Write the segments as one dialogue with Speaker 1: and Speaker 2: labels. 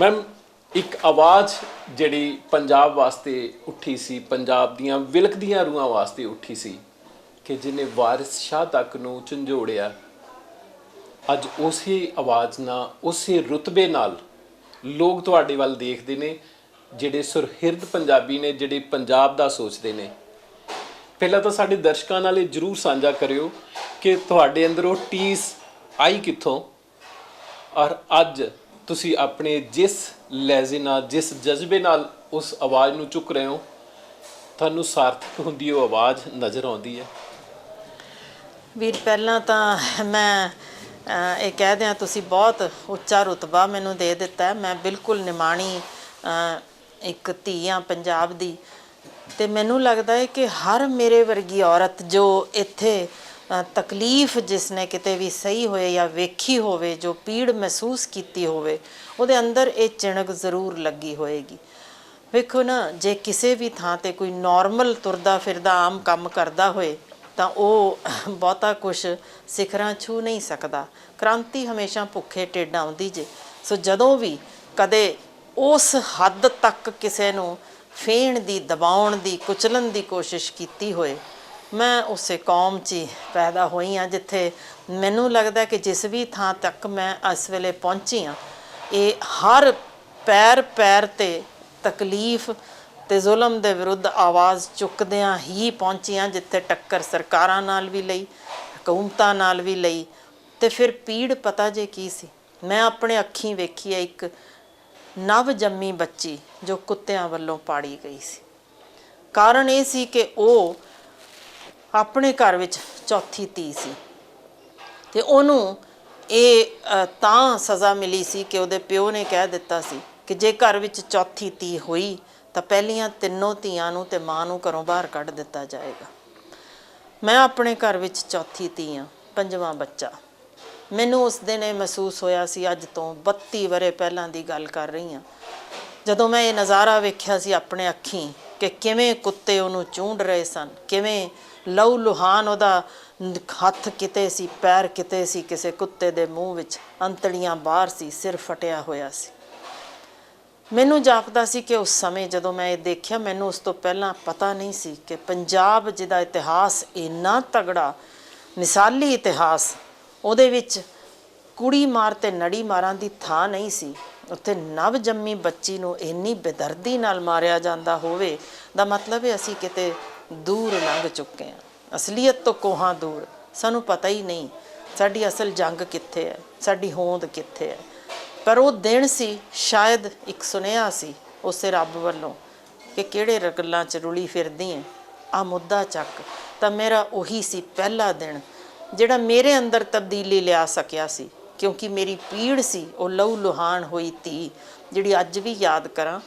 Speaker 1: Ma'am ਇੱਕ ਆਵਾਜ਼ ਜਿਹੜੀ ਪੰਜਾਬ ਵਾਸਤੇ ਉੱਠੀ ਸੀ, ਪੰਜਾਬ ਦੀਆਂ ਵਿਲਕਦੀਆਂ ਰੂਹਾਂ ਵਾਸਤੇ ਉੱਠੀ ਸੀ ਕਿ ਜਿਹਨੇ ਵਾਰਿਸ ਸ਼ਾਹ ਤੱਕ ਨੂੰ ਝੰਜੋੜਿਆ, ਅੱਜ ਉਸੇ ਆਵਾਜ਼ ਨਾਲ, ਉਸੇ ਰੁਤਬੇ ਨਾਲ ਲੋਕ ਤੁਹਾਡੇ ਵੱਲ ਦੇਖਦੇ ਨੇ, ਜਿਹੜੇ ਸੁਰਹਿਰਦ ਪੰਜਾਬੀ ਨੇ, ਜਿਹੜੇ ਪੰਜਾਬ ਦਾ ਸੋਚਦੇ ਨੇ। ਪਹਿਲਾਂ ਤਾਂ ਸਾਡੇ ਦਰਸ਼ਕਾਂ ਨਾਲ ਇਹ ਜਰੂਰ ਸਾਂਝਾ ਕਰਿਓ ਕਿ ਤੁਹਾਡੇ ਅੰਦਰ ਉਹ ਟੀਸ ਆਈ ਕਿੱਥੋਂ? ਔਰ ਅੱਜ ਤੁਸੀਂ ਆਪਣੇ ਜਿਸ ਲਹਿਜ਼ੇ ਨਾਲ, ਜਿਸ ਜਜ਼ਬੇ ਨਾਲ ਉਸ ਆਵਾਜ਼ ਨੂੰ ਚੁੱਕ ਰਹੇ ਹੋ, ਤੁਹਾਨੂੰ ਸਾਰਥਕ ਹੁੰਦੀ ਉਹ ਆਵਾਜ਼ ਨਜ਼ਰ ਆਉਂਦੀ ਹੈ।
Speaker 2: ਵੀਰ, ਪਹਿਲਾਂ ਤਾਂ ਮੈਂ ਇਹ ਕਹਿ ਦਿਆਂ, ਤੁਸੀਂ ਬਹੁਤ ਉੱਚਾ ਰੁਤਬਾ ਮੈਨੂੰ ਦੇ ਦਿੱਤਾ ਮੈਂ ਬਿਲਕੁਲ ਨਿਮਾਣੀ ਇੱਕ ਧੀ ਹਾਂ ਪੰਜਾਬ ਦੀ। ਤੇ ਮੈਨੂੰ ਲੱਗਦਾ ਹੈ ਕਿ ਹਰ ਮੇਰੇ ਵਰਗੀ ਔਰਤ ਜੋ ਇੱਥੇ ਤਕਲੀਫ ਜਿਸ ਨੇ ਕਿਤੇ ਵੀ ਸਹੀ ਹੋਏ ਜਾਂ ਵੇਖੀ ਹੋਵੇ, ਜੋ ਪੀੜ ਮਹਿਸੂਸ ਕੀਤੀ ਹੋਵੇ, ਉਹਦੇ ਅੰਦਰ ਇਹ ਚਿਣਕ ਜ਼ਰੂਰ ਲੱਗੀ ਹੋਏਗੀ। ਵੇਖੋ ਨਾ, ਜੇ ਕਿਸੇ ਵੀ ਥਾਂ ਤੇ ਕੋਈ ਨਾਰਮਲ ਤੁਰਦਾ ਫਿਰਦਾ ਆਮ ਕੰਮ ਕਰਦਾ ਹੋਏ, ਤਾਂ ਉਹ ਬਹੁਤਾ ਕੁਝ ਸਿਖਰਾਂ ਛੂ ਨਹੀਂ ਸਕਦਾ। ਕ੍ਰਾਂਤੀ ਹਮੇਸ਼ਾ ਭੁੱਖੇ ਢਿੱਡ ਆਉਂਦੀ ਜੇ। ਸੋ ਜਦੋਂ ਵੀ ਕਦੇ ਉਸ ਹੱਦ ਤੱਕ ਕਿਸੇ ਨੂੰ ਫੇਣ ਦੀ, ਦਬਾਉਣ ਦੀ, ਕੁਚਲਣ ਦੀ ਕੋਸ਼ਿਸ਼ ਕੀਤੀ ਹੋਏ ਮੈਂ ਉਸੇ ਕੌਮ 'ਚ ਹੀ ਪੈਦਾ ਹੋਈ ਹਾਂ, ਜਿੱਥੇ ਮੈਨੂੰ ਲੱਗਦਾ ਕਿ ਜਿਸ ਵੀ ਥਾਂ ਤੱਕ ਮੈਂ ਇਸ ਵੇਲੇ ਪਹੁੰਚੀ ਹਾਂ, ਇਹ ਹਰ ਪੈਰ ਪੈਰ ਤੇ ਤਕਲੀਫ ਤੇ ਜ਼ੁਲਮ ਦੇ ਵਿਰੁੱਧ ਆਵਾਜ਼ ਚੁੱਕਦਿਆਂ ਹੀ ਪਹੁੰਚੀਆਂ ਜਿੱਥੇ ਟੱਕਰ ਸਰਕਾਰਾਂ ਨਾਲ ਵੀ ਲਈ, ਹਕੂਮਤਾਂ ਨਾਲ ਵੀ ਲਈ ਤੇ ਫਿਰ ਪੀੜ ਪਤਾ ਜੇ ਕੀ ਸੀ? ਮੈਂ ਆਪਣੇ ਅੱਖੀਂ ਵੇਖੀ ਹੈ, ਇੱਕ ਨਵ ਜੰਮੀ ਬੱਚੀ ਜੋ ਕੁੱਤਿਆਂ ਵੱਲੋਂ ਪਾੜੀ ਗਈ ਸੀ। ਕਾਰਨ ਇਹ ਸੀ ਕਿ ਉਹ ਆਪਣੇ ਘਰ ਵਿੱਚ ਚੌਥੀ ਧੀ ਸੀ। ਤੇ ਉਹਨੂੰ ਇਹ ਤਾਂ ਸਜ਼ਾ ਮਿਲੀ ਸੀ ਕਿ ਉਹਦੇ ਪਿਓ ਨੇ ਕਹਿ ਦਿੱਤਾ ਸੀ ਕਿ ਜੇ ਘਰ ਵਿੱਚ ਚੌਥੀ ਧੀ ਹੋਈ, ਤਾਂ ਪਹਿਲੀਆਂ ਤਿੰਨੋਂ ਧੀਆਂ ਨੂੰ ਤੇ ਮਾਂ ਨੂੰ ਘਰੋਂ ਬਾਹਰ ਕੱਢ ਦਿੱਤਾ ਜਾਏਗਾ। ਮੈਂ ਆਪਣੇ ਘਰ ਵਿੱਚ ਚੌਥੀ ਧੀ ਹਾਂ ਪੰਜਵਾਂ ਬੱਚਾ। ਮੈਨੂੰ ਉਸ ਦਿਨ ਇਹ ਮਹਿਸੂਸ ਹੋਇਆ ਸੀ, ਅੱਜ ਤੋਂ 32 ਵਰੇ ਪਹਿਲਾਂ ਦੀ ਗੱਲ ਕਰ ਰਹੀ ਹਾਂ ਜਦੋਂ ਮੈਂ ਇਹ ਨਜ਼ਾਰਾ ਵੇਖਿਆ ਸੀ ਆਪਣੇ ਅੱਖੀਂ ਕਿ ਕਿਵੇਂ ਕੁੱਤੇ ਉਹਨੂੰ ਚੂੰਡ ਰਹੇ ਸਨ, ਕਿਵੇਂ ਲਹੂ ਲੁਹਾਨ ਉਹਦਾ ਹੱਥ ਕਿਤੇ ਸੀ, ਪੈਰ ਕਿਤੇ ਸੀ, ਕਿਸੇ ਕੁੱਤੇ ਦੇ ਮੂੰਹ ਵਿੱਚ ਅੰਤੜੀਆਂ ਬਾਹਰ ਸੀ, ਸਿਰ ਫਟਿਆ ਹੋਇਆ ਸੀ। ਮੈਨੂੰ ਜਾਪਦਾ ਸੀ ਕਿ ਉਸ ਸਮੇਂ ਜਦੋਂ ਮੈਂ ਇਹ ਦੇਖਿਆ, ਮੈਨੂੰ ਉਸ ਤੋਂ ਪਹਿਲਾਂ ਪਤਾ ਨਹੀਂ ਸੀ ਕਿ ਪੰਜਾਬ ਜਿਹਦਾ ਇਤਿਹਾਸ ਇੰਨਾ ਤਗੜਾ, ਮਿਸਾਲੀ ਇਤਿਹਾਸ, ਉਹਦੇ ਵਿੱਚ ਕੁੜੀ ਮਾਰ ਤੇ ਨੜੀ ਮਾਰਾਂ ਦੀ ਥਾਂ ਨਹੀਂ ਸੀ। ਉੱਥੇ ਨਵ ਜੰਮੀ ਬੱਚੀ ਨੂੰ ਇੰਨੀ ਬੇਦਰਦੀ ਨਾਲ ਮਾਰਿਆ ਜਾਂਦਾ ਹੋਵੇ, ਦਾ ਮਤਲਬ ਹੈ ਅਸੀਂ ਕਿਤੇ ਦੂਰ ਲੰਘ ਚੁੱਕੇ ਹਾਂ। ਅਸਲੀਅਤ ਤੋਂ ਕੋਹਾਂ ਦੂਰ, ਸਾਨੂੰ ਪਤਾ ਹੀ ਨਹੀਂ ਸਾਡੀ ਅਸਲ ਜੰਗ ਕਿੱਥੇ ਹੈ, ਸਾਡੀ ਹੋਂਦ ਕਿੱਥੇ ਹੈ। ਪਰ ਉਹ ਦਿਨ ਸੀ, ਸ਼ਾਇਦ ਇੱਕ ਸੁਨੇਹਾ ਸੀ ਉਸੇ ਰੱਬ ਵੱਲੋਂ ਕਿ ਕਿਹੜੇ ਰਗਲਾਂ ਚ ਰੁਲੀ ਫਿਰਦੀ ਹੈ ਆ ਮੁੱਦਾ ਚੱਕ, ਤਾਂ ਮੇਰਾ ਉਹੀ ਸੀ ਪਹਿਲਾ ਦਿਨ, ਜਿਹੜਾ ਮੇਰੇ ਅੰਦਰ ਤਬਦੀਲੀ ਲਿਆ ਸਕਿਆ ਸੀ, ਕਿਉਂਕਿ ਮੇਰੀ ਪੀੜ ਸੀ, ਉਹ ਲਹੂ ਲੁਹਾਨ ਹੋਈ ਧੀ, ਜਿਹੜੀ ਅੱਜ ਵੀ ਯਾਦ ਕਰਾਂ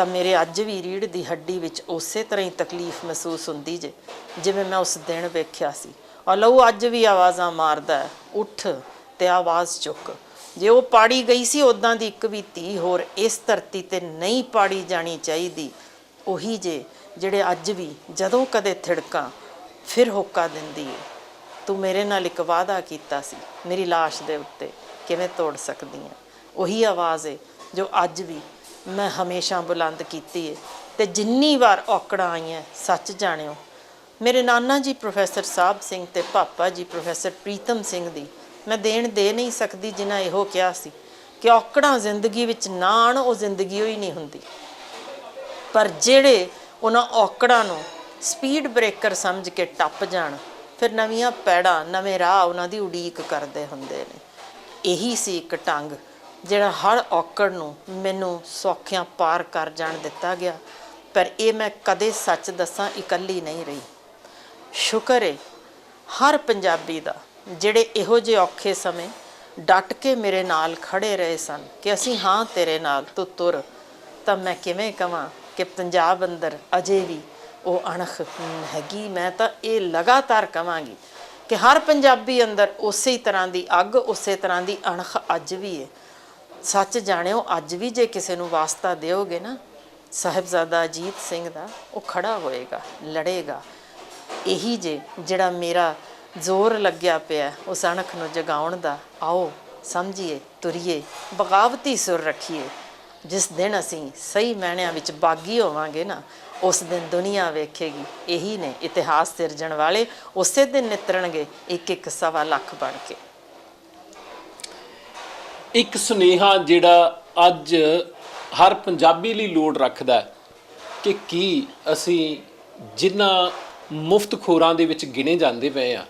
Speaker 2: ਤਾਂ ਮੇਰੇ ਅੱਜ ਵੀ ਰੀੜ ਦੀ ਹੱਡੀ ਵਿੱਚ ਉਸੇ ਤਰ੍ਹਾਂ ਹੀ ਤਕਲੀਫ ਮਹਿਸੂਸ ਹੁੰਦੀ ਜੇ, ਜਿਵੇਂ ਮੈਂ ਉਸ ਦਿਨ ਵੇਖਿਆ ਸੀ। ਔਰ ਲਹੂ ਅੱਜ ਵੀ ਆਵਾਜ਼ਾਂ ਮਾਰਦਾ ਉੱਠ ਤੇ ਆਵਾਜ਼ ਚੁੱਕ। ਜੇ ਉਹ ਪਾੜੀ ਗਈ ਸੀ ਉਦਾਂ ਦੀ ਇੱਕ ਵੀ ਧੀ ਹੋਰ ਇਸ ਧਰਤੀ ਤੇ ਨਹੀਂ ਪਾੜੀ ਜਾਣੀ ਚਾਹੀਦੀ। ਉਹੀ ਜੇ ਜਿਹੜੇ ਅੱਜ ਵੀ ਜਦੋਂ ਕਦੇ ਥਿੜਕਾਂ, ਫਿਰ ਹੋਕਾ ਦਿੰਦੀ ਏ। ਤੂੰ ਮੇਰੇ ਨਾਲ ਇੱਕ ਵਾਅਦਾ ਕੀਤਾ ਸੀ, ਮੇਰੀ ਲਾਸ਼ ਦੇ ਉੱਤੇ ਕਿਵੇਂ ਤੋੜ ਸਕਦੀ ਹੈ ਉਹੀ ਆਵਾਜ਼ ਏ ਜੋ ਅੱਜ ਵੀ ਮੈਂ ਹਮੇਸ਼ਾ ਬੁਲੰਦ ਕੀਤੀ ਹੈ ਤੇ ਜਿੰਨੀ ਵਾਰ ਔਕੜਾਂ ਆਈਆਂ, ਸੱਚ ਜਾਣਿਓ, ਮੇਰੇ ਨਾਨਾ ਜੀ ਪ੍ਰੋਫੈਸਰ ਸਾਹਿਬ ਸਿੰਘ ਤੇ ਪਾਪਾ ਜੀ ਪ੍ਰੋਫੈਸਰ ਪ੍ਰੀਤਮ ਸਿੰਘ ਦੀ, ਮੈਂ ਦੇਣ ਦੇ ਨਹੀਂ ਸਕਦੀ ਜਿਨ੍ਹਾਂ ਇਹੋ ਕਿਹਾ ਸੀ ਕਿ ਔਕੜਾਂ ਜ਼ਿੰਦਗੀ ਵਿੱਚ ਨਾ ਆਣ ਉਹ ਜ਼ਿੰਦਗੀ ਹੋਈ ਨਹੀਂ ਹੁੰਦੀ। ਪਰ ਜਿਹੜੇ ਉਹਨਾਂ ਔਕੜਾਂ ਨੂੰ ਸਪੀਡ ਬ੍ਰੇਕਰ ਸਮਝ ਕੇ ਟੱਪ ਜਾਣ, ਫਿਰ ਨਵੀਆਂ ਪੈੜਾਂ, ਨਵੇਂ ਰਾਹ ਉਹਨਾਂ ਦੀ ਉਡੀਕ ਕਰਦੇ ਹੁੰਦੇ ਨੇ। ਇਹੀ ਸੀ ਇੱਕ ਟੰਗ ਜਿਹੜਾ ਹਰ ਔਕੜ ਨੂੰ ਮੈਨੂੰ ਸੌਖਿਆਂ ਪਾਰ ਕਰ ਜਾਣ ਦਿੱਤਾ ਗਿਆ, ਪਰ ਇਹ ਮੈਂ ਕਦੇ ਸੱਚ ਦੱਸਾਂ ਇਕੱਲੀ ਨਹੀਂ ਰਹੀ। ਸ਼ੁਕਰ ਹੈ ਹਰ ਪੰਜਾਬੀ ਦਾ, ਜਿਹੜੇ ਇਹੋ ਜਿਹੇ ਔਖੇ ਸਮੇਂ ਡਟ ਕੇ ਮੇਰੇ ਨਾਲ ਖੜੇ ਰਹੇ ਸਨ ਕਿ ਅਸੀਂ ਹਾਂ ਤੇਰੇ ਨਾਲ ਤੂੰ ਤੁਰ, ਤਾਂ ਮੈਂ ਕਿਵੇਂ ਕਵਾਂ ਕਿ ਪੰਜਾਬ ਅੰਦਰ ਅਜੇ ਵੀ ਉਹ ਅਣਖ ਹੈਗੀ, ਮੈਂ ਤਾਂ ਇਹ ਲਗਾਤਾਰ ਕਵਾਂਗੀ ਕਿ ਹਰ ਪੰਜਾਬੀ ਅੰਦਰ ਉਸੇ ਤਰ੍ਹਾਂ ਦੀ ਅੱਗ, ਉਸੇ ਤਰ੍ਹਾਂ ਦੀ ਅਣਖ ਅੱਜ ਵੀ ਹੈ ਸੱਚ ਜਾਣਿਓ, ਅੱਜ ਵੀ ਜੇ ਕਿਸੇ ਨੂੰ ਵਾਸਤਾ ਦਿਓਗੇ ਨਾ, ਸਾਹਿਬਜ਼ਾਦਾ ਅਜੀਤ ਸਿੰਘ ਦਾ, ਉਹ ਖੜਾ ਹੋਏਗਾ, ਲੜੇਗਾ। ਇਹੀ ਜੇ ਜਿਹੜਾ ਮੇਰਾ ਜ਼ੋਰ ਲੱਗਿਆ ਪਿਆ, ਉਸ ਅਣਖ ਨੂੰ ਜਗਾਉਣ ਦਾ, ਆਓ ਸਮਝੀਏ, ਤੁਰੀਏ, ਬਗਾਵਤੀ ਸੁਰ ਰੱਖੀਏ। ਜਿਸ ਦਿਨ ਅਸੀਂ ਸਹੀ ਮਹਿਣਿਆਂ ਵਿੱਚ ਬਾਗੀ ਹੋਵਾਂਗੇ ਨਾ, ਉਸ ਦਿਨ ਦੁਨੀਆ ਵੇਖੇਗੀ, ਇਹੀ ਨੇ ਇਤਿਹਾਸ ਸਿਰਜਣ ਵਾਲੇ, ਉਸੇ ਦਿਨ ਨਿਤਰਨਗੇ ਇੱਕ ਇੱਕ ਸਵਾ ਲੱਖ ਬਣ ਕੇ।
Speaker 1: ਇੱਕ ਸੁਨੇਹਾ ਜਿਹੜਾ ਅੱਜ ਹਰ ਪੰਜਾਬੀ ਲਈ ਲੋੜ ਰੱਖਦਾ ਕਿ ਕੀ ਅਸੀਂ ਜਿਨ੍ਹਾਂ ਮੁਫਤਖੋਰਾਂ ਦੇ ਵਿੱਚ ਗਿਣੇ ਜਾਂਦੇ ਪਏ ਆ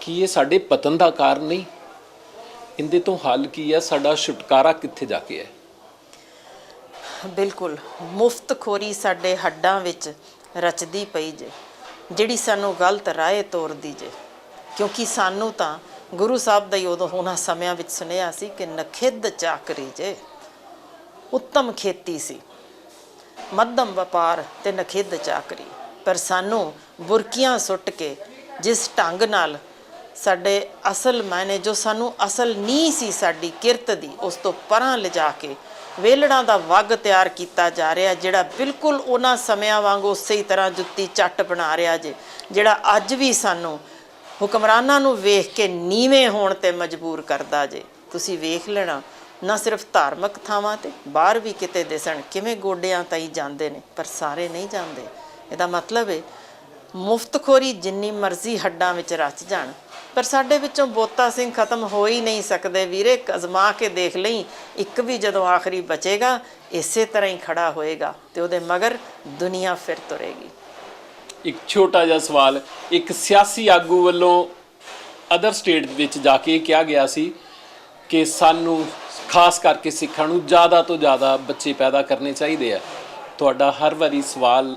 Speaker 1: ਕੀ ਇਹ ਸਾਡੇ ਪਤਨ ਦਾ ਕਾਰਨ ਨਹੀਂ? ਇਹਦੇ ਤੋਂ ਹੱਲ ਕੀ ਹੈ? ਸਾਡਾ ਛੁਟਕਾਰਾ ਕਿੱਥੇ ਜਾ ਕੇ ਹੈ?
Speaker 2: ਬਿਲਕੁਲ। ਮੁਫਤ ਖੋਰੀ ਸਾਡੇ ਹੱਡਾਂ ਵਿੱਚ ਰਚਦੀ ਪਈ ਜੇ, ਜਿਹੜੀ ਸਾਨੂੰ ਗਲਤ ਰਾਏ ਤੋਰਦੀ ਜੇ, ਕਿਉਂਕਿ ਸਾਨੂੰ ਤਾਂ ਗੁਰੂ ਸਾਹਿਬ ਦਾ ਹੀ ਉਦੋਂ ਉਹਨਾਂ ਸਮਿਆਂ ਵਿੱਚ ਸੁਨੇਹਾ ਸੀ ਕਿ ਨਖਿੱਧ ਚਾਕਰੀ ਜੇ। ਉੱਤਮ ਖੇਤੀ ਸੀ। ਮੱਧਮ ਵਪਾਰ ਤੇ ਨਖਿੱਧ ਚਾਕਰੀ। ਪਰ ਸਾਨੂੰ ਬੁਰਕੀਆਂ ਸੁੱਟ ਕੇ ਜਿਸ ਢੰਗ ਨਾਲ ਸਾਡੇ ਅਸਲ ਮਾਇਨੇ ਜੋ ਸਾਨੂੰ ਅਸਲ ਨਹੀਂ ਸੀ ਸਾਡੀ ਕਿਰਤ ਦੀ, ਉਸ ਤੋਂ ਪਰਾਂ ਲਿਜਾ ਕੇ ਵੇਲੜਾਂ ਦਾ ਵੱਗ ਤਿਆਰ ਕੀਤਾ ਜਾ ਰਿਹਾ, ਜਿਹੜਾ ਬਿਲਕੁਲ ਉਹਨਾਂ ਸਮਿਆਂ ਵਾਂਗ ਉਸੇ ਹੀ ਤਰ੍ਹਾਂ ਜੁੱਤੀ ਚੱਟ ਬਣਾ ਰਿਹਾ ਜੇ, ਜਿਹੜਾ ਅੱਜ ਵੀ ਸਾਨੂੰ ਹੁਕਮਰਾਨਾਂ ਨੂੰ ਵੇਖ ਕੇ ਨੀਵੇਂ ਹੋਣ ਤੇ ਮਜਬੂਰ ਕਰਦਾ ਜੇ। ਤੁਸੀਂ ਵੇਖ ਲੈਣਾ, ਨਾ ਸਿਰਫ ਧਾਰਮਿਕ ਥਾਵਾਂ ਤੇ, ਬਾਹਰ ਵੀ ਕਿਤੇ ਦਿਸਣ, ਕਿਵੇਂ ਗੋਡਿਆਂ ਤਾਈ ਜਾਂਦੇ ਨੇ, ਪਰ ਸਾਰੇ ਨਹੀਂ ਜਾਂਦੇ। ਇਹਦਾ ਮਤਲਬ ਹੈ ਮੁਫਤਖੋਰੀ ਜਿੰਨੀ ਮਰਜ਼ੀ ਹੱਡਾਂ ਵਿੱਚ ਰਚ ਜਾਣ, ਪਰ ਸਾਡੇ ਵਿੱਚੋਂ ਬੋਤਾ ਸਿੰਘ ਖਤਮ ਹੋ ਹੀ ਨਹੀਂ ਸਕਦੇ ਵੀਰੇ ਅਜ਼ਮਾ ਕੇ ਦੇਖ ਲਈ, ਇੱਕ ਵੀ ਜਦੋਂ ਆਖਰੀ ਬਚੇਗਾ, ਇਸੇ ਤਰ੍ਹਾਂ ਹੀ ਖੜਾ ਹੋਏਗਾ ਤੇ ਉਹਦੇ ਮਗਰ ਦੁਨੀਆ ਫਿਰ ਤੁਰੇਗੀ।
Speaker 1: ਇੱਕ ਛੋਟਾ ਜਿਹਾ ਸਵਾਲ, ਇੱਕ ਸਿਆਸੀ ਆਗੂ ਵੱਲੋਂ ਅਦਰ ਸਟੇਟ ਵਿੱਚ ਜਾ ਕੇ ਇਹ ਕਿਹਾ ਗਿਆ ਸੀ ਕਿ ਸਾਨੂੰ, ਖਾਸ ਕਰਕੇ ਸਿੱਖਾਂ ਨੂੰ ਜ਼ਿਆਦਾ ਤੋਂ ਜ਼ਿਆਦਾ ਬੱਚੇ ਪੈਦਾ ਕਰਨੇ ਚਾਹੀਦੇ ਆ। ਤੁਹਾਡਾ ਹਰ ਵਾਰੀ ਸਵਾਲ,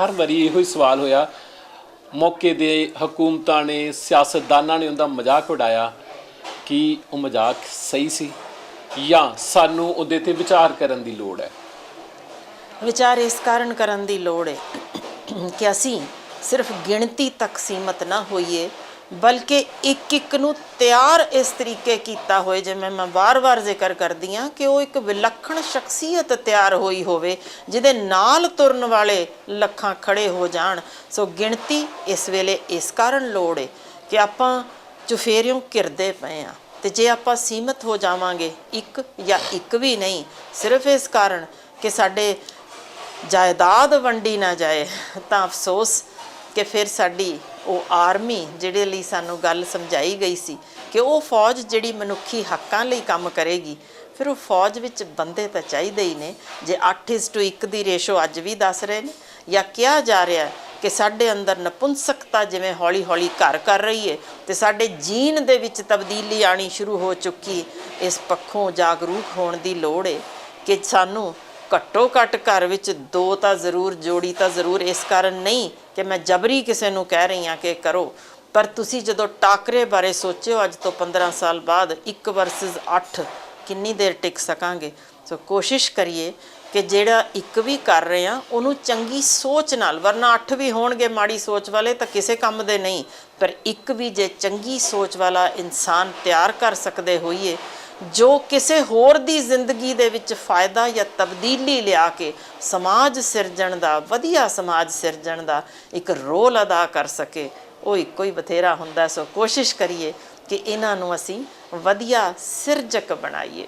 Speaker 1: ਹਰ ਵਾਰੀ ਇਹੋ ਹੀ ਸਵਾਲ ਹੋਇਆ, ਮੌਕੇ ਦੇ ਹਕੂਮਤਾਂ ਨੇ, ਸਿਆਸਤਦਾਨਾਂ ਨੇ ਉਹਦਾ ਮਜ਼ਾਕ ਉਡਾਇਆ ਕਿ ਉਹ ਮਜ਼ਾਕ ਸਹੀ ਸੀ ਜਾਂ ਸਾਨੂੰ ਉਹਦੇ ਤੇ ਵਿਚਾਰ ਕਰਨ ਦੀ ਲੋੜ ਹੈ।
Speaker 2: ਵਿਚਾਰ ਇਸ ਕਾਰਨ ਕਰਨ ਦੀ ਲੋੜ ਹੈ ਕਿ ਅਸੀਂ ਸਿਰਫ ਗਿਣਤੀ ਤੱਕ ਸੀਮਤ ਨਾ ਹੋਈਏ, ਬਲਕਿ ਇੱਕ ਇੱਕ ਨੂੰ ਤਿਆਰ ਇਸ ਤਰੀਕੇ ਕੀਤਾ ਹੋਏ, ਜਿਵੇਂ ਮੈਂ ਵਾਰ-ਵਾਰ ਜ਼ਿਕਰ ਕਰਦੀ ਆ ਕਿ ਉਹ ਇੱਕ ਵਿਲੱਖਣ ਸ਼ਖਸੀਅਤ ਤਿਆਰ ਹੋਈ ਹੋਵੇ, ਜਿਹਦੇ ਨਾਲ ਤੁਰਨ ਵਾਲੇ ਲੱਖਾਂ ਖੜੇ ਹੋ ਜਾਣ। ਸੋ ਗਿਣਤੀ ਇਸ ਵੇਲੇ ਇਸ ਕਾਰਨ ਲੋੜ ਏ ਕਿ ਆਪਾਂ ਚੁਫੇਰਿਓਂ ਘਿਰਦੇ ਪਏ ਆ ਤੇ ਜੇ ਆਪਾਂ ਸੀਮਤ ਹੋ ਜਾਵਾਂਗੇ, ਇੱਕ ਜਾਂ ਇੱਕ ਵੀ ਨਹੀਂ, ਸਿਰਫ ਇਸ ਕਾਰਨ ਕਿ ਸਾਡੇ ਜਾਇਦਾਦ ਵੰਡੀ ਨਾ ਜਾਏ, ਤਾਂ ਅਫਸੋਸ ਕਿ ਫਿਰ ਸਾਡੀ ਉਹ ਆਰਮੀ ਜਿਹੜੇ ਲਈ ਸਾਨੂੰ ਗੱਲ ਸਮਝਾਈ ਗਈ ਸੀ ਕਿ ਉਹ ਫੌਜ ਜਿਹੜੀ ਮਨੁੱਖੀ ਹੱਕਾਂ ਲਈ ਕੰਮ ਕਰੇਗੀ, ਫਿਰ ਉਹ ਫੌਜ ਵਿੱਚ ਬੰਦੇ ਤਾਂ ਚਾਹੀਦੇ ਹੀ ਨੇ। ਜੇ 8:1 ਦੀ ਰੇਸ਼ੋ ਅੱਜ ਵੀ ਦੱਸ ਰਹੇ ਨੇ ਜਾਂ ਕਿਹਾ ਜਾ ਰਿਹਾ ਕਿ ਸਾਡੇ ਅੰਦਰ ਨਪੁੰਸਕਤਾ ਜਿਵੇਂ ਹੌਲੀ-ਹੌਲੀ ਘਰ ਕਰ ਰਹੀ ਹੈ ਤੇ ਸਾਡੇ ਜੀਨ ਦੇ ਵਿੱਚ ਤਬਦੀਲੀ ਆਣੀ ਸ਼ੁਰੂ ਹੋ ਚੁੱਕੀ ਇਸ ਪੱਖੋਂ ਜਾਗਰੂਕ ਹੋਣ ਦੀ ਲੋੜ ਹੈ ਕਿ ਸਾਨੂੰ ਘੱਟੋ ਘੱਟ ਘਰ ਵਿੱਚ ਦੋ ਤਾਂ ਜ਼ਰੂਰ, ਜੋੜੀ ਤਾਂ ਜ਼ਰੂਰ। ਇਸ ਕਾਰਨ ਨਹੀਂ ਕਿ ਮੈਂ ਜਬਰੀ ਕਿਸੇ ਨੂੰ ਕਹਿ ਰਹੀ ਹਾਂ ਕਿ ਕਰੋ। ਪਰ ਤੁਸੀਂ ਜਦੋਂ ਟਾਕਰੇ ਬਾਰੇ ਸੋਚਿਓ, ਅੱਜ ਤੋਂ 15 ਸਾਲ ਬਾਅਦ 1 ਵਰਸਸ 8 ਕਿੰਨੀ ਦੇਰ ਟਿਕ ਸਕਾਂਗੇ? ਸੋ ਕੋਸ਼ਿਸ਼ ਕਰੀਏ ਕਿ ਜਿਹੜਾ ਇੱਕ ਵੀ ਕਰ ਰਹੇ ਆ ਉਹਨੂੰ ਚੰਗੀ ਸੋਚ ਨਾਲ, ਵਰਨਾ 8 ਵੀ ਹੋਣਗੇ ਮਾੜੀ ਸੋਚ ਵਾਲੇ ਤਾਂ ਕਿਸੇ ਕੰਮ ਦੇ ਨਹੀਂ। ਪਰ ਇੱਕ ਵੀ ਜੇ ਚੰਗੀ ਸੋਚ ਵਾਲਾ ਇਨਸਾਨ ਤਿਆਰ ਕਰ ਸਕਦੇ ਹੋਈਏ ਜੋ ਕਿਸੇ ਹੋਰ ਦੀ ਜ਼ਿੰਦਗੀ ਦੇ ਵਿੱਚ ਫਾਇਦਾ ਜਾਂ ਤਬਦੀਲੀ ਲਿਆ ਕੇ ਸਮਾਜ ਸਿਰਜਣ ਦਾ, ਵਧੀਆ ਸਮਾਜ ਸਿਰਜਣ ਦਾ ਇੱਕ ਰੋਲ ਅਦਾ ਕਰ ਸਕੇ, ਉਹ ਇੱਕੋ ਹੀ ਬਥੇਰਾ ਹੁੰਦਾ ਸੋ ਕੋਸ਼ਿਸ਼ ਕਰੀਏ ਕਿ ਇਹਨਾਂ ਨੂੰ ਅਸੀਂ ਵਧੀਆ ਸਿਰਜਕ ਬਣਾਈਏ।